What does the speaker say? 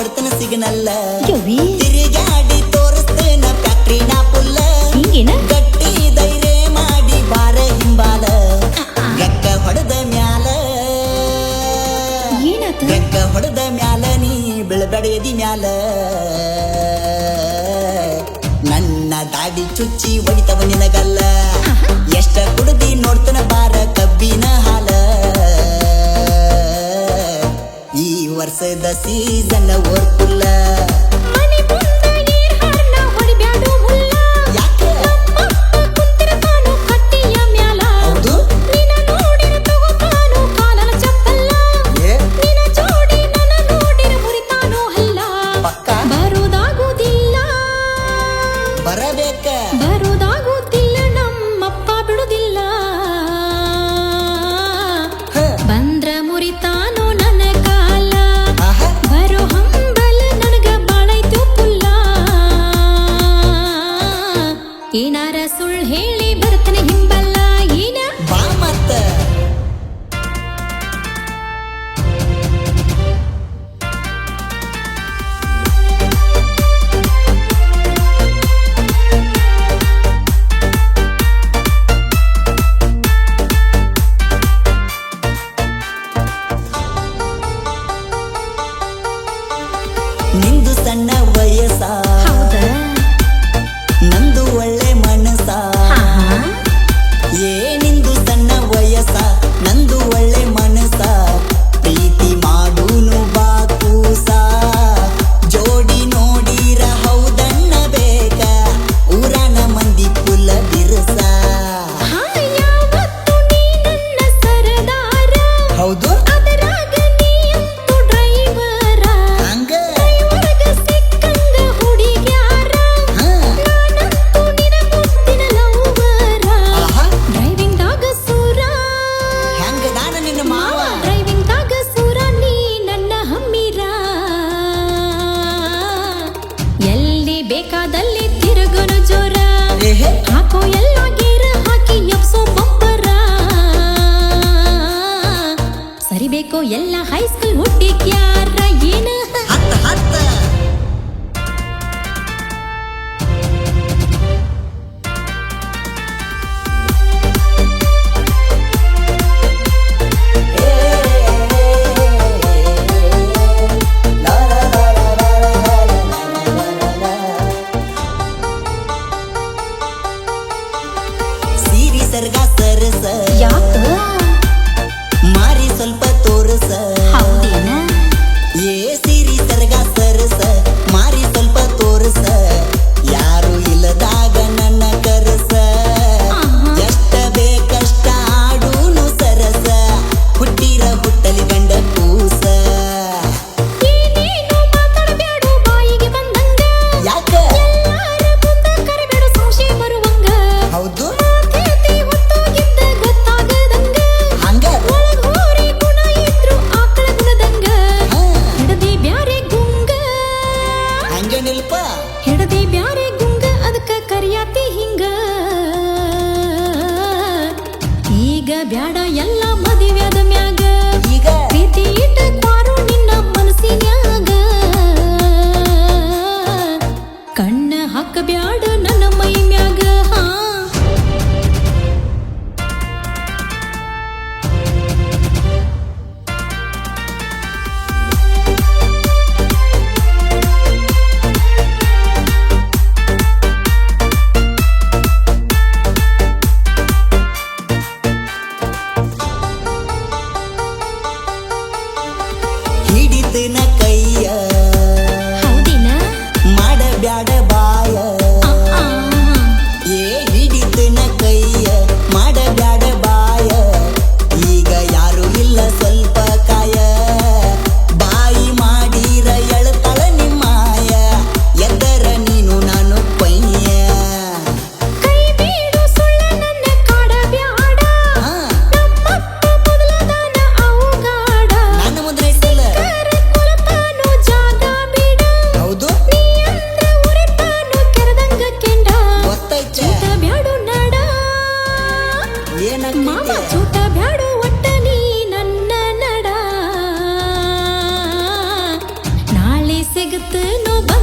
ಕೊಡ್ತನ ಸಿಗ್ನಲ್ಲ. ತಿರುಗಾಡಿ ತೋರಿಸ್ತೇನ ಫ್ಯಾಕ್ಟ್ರಿನ ಪುಲ್ಲ. ಗಟ್ಟಿ ಧೈರ್ಯ ಮಾಡಿ ಬಾರ ಹಿಂಬಾಲ. ಗಕ್ಕ ಹೊಡೆದ ಮ್ಯಾಲ. ಗಕ್ಕ ಹೊಡೆದ ಮ್ಯಾಲ ನೀ ಬೆಳಬಡೆದಿ ಮ್ಯಾಲ. ನನ್ನ ದಾಡಿ ಚುಚ್ಚಿ ಒಡಿತವ ನಿನಗಲ್ಲ. season work 我也少。好。ಬೇಕಾದಲ್ಲಿ ತಿರುಗುನು ಜೋರ ಹಾಕೋ ಎಲ್ಲ ಗೇರ ಹಾಕಿ ಎಪ್ಸೋ ಬೊಬ್ಬರ ಸರಿಬೇಕೋ ಎಲ್ಲ ಹೈಸ್ಕೂಲ್ ಹುಟ್ಟಿದ್ಯಾ ಬ್ಯಾಡ ಎಲ್ಲ ಮದುವೆದ ಮ್ಯಾಗ the next. te no va